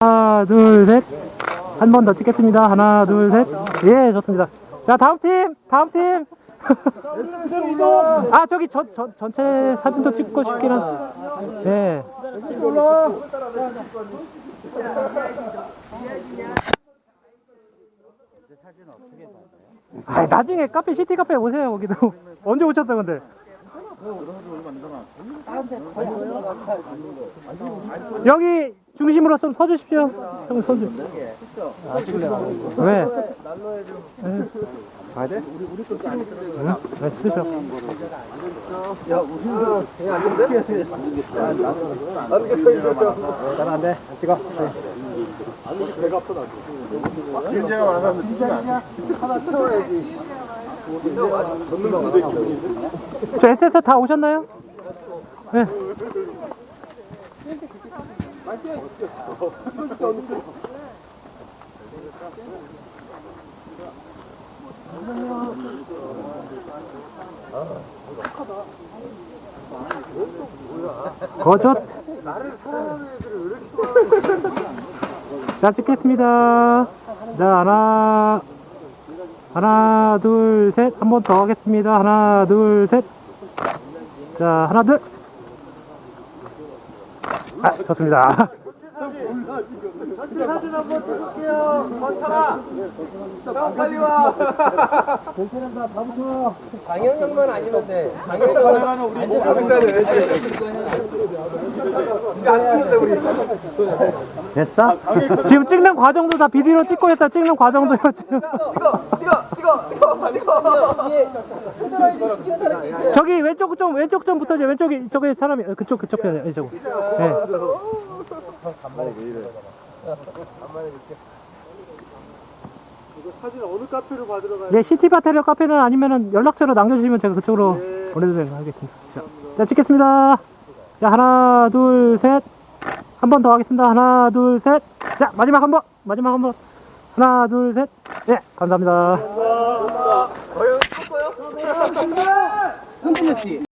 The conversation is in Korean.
하나, 둘, 셋. 한 번 더 찍겠습니다. 하나, 둘, 셋. 예, 좋습니다. 자, 다음 팀, 다음 팀. 아, 저기 전, 전, 전체 사진도 찍고 싶긴 한. 예. 아, 나중에 카페 시티 카페 오세요. 거기도 언제 오셨어 근데? 여기 중심으로 좀 서주십시오. 형 서주. 왜? 네. 가야 돼? 응? 네, 쓰죠. 잘안 돼. 찍어. 김재가 많아서 진짜 아니야. 저 SS 다 오셨나요? 네. 거젓. 자, 찍겠습니다. 자, 하나, 하나, 둘, 셋. 한 번 더 하겠습니다. 하나, 둘, 셋. 자, 하나, 둘. 아, 좋습니다. 사진 한번 찍을게요. 권철아. 형 빨리 와. 방영형만 아니면 돼. 방영형만 우리 됐어? 지금 찍는 과정도 다 비디오로 찍고 있다. 찍는 과정도요, 지금. 찍어, 찍어, 찍어, 찍어, 찍어. 저기 왼쪽 좀, 왼쪽 좀 붙어줘. 왼쪽이, 저기 사람이, 어, 그쪽, 그쪽 편에, 이쪽. 네. 사진 어느 카페로 받으러 가요? 네, 시티 바테리어 카페는 아니면은 연락처로 남겨주시면 제가 그쪽으로 보내드리도록 하겠습니다. 자, 자, 찍겠습니다. 자, 하나, 둘, 셋. 한 번 더 하겠습니다. 하나, 둘, 셋. 자, 마지막 한 번. 마지막 한 번. 하나, 둘, 셋. 예, 감사합니다. 과연 컸어요? 흔들렸지.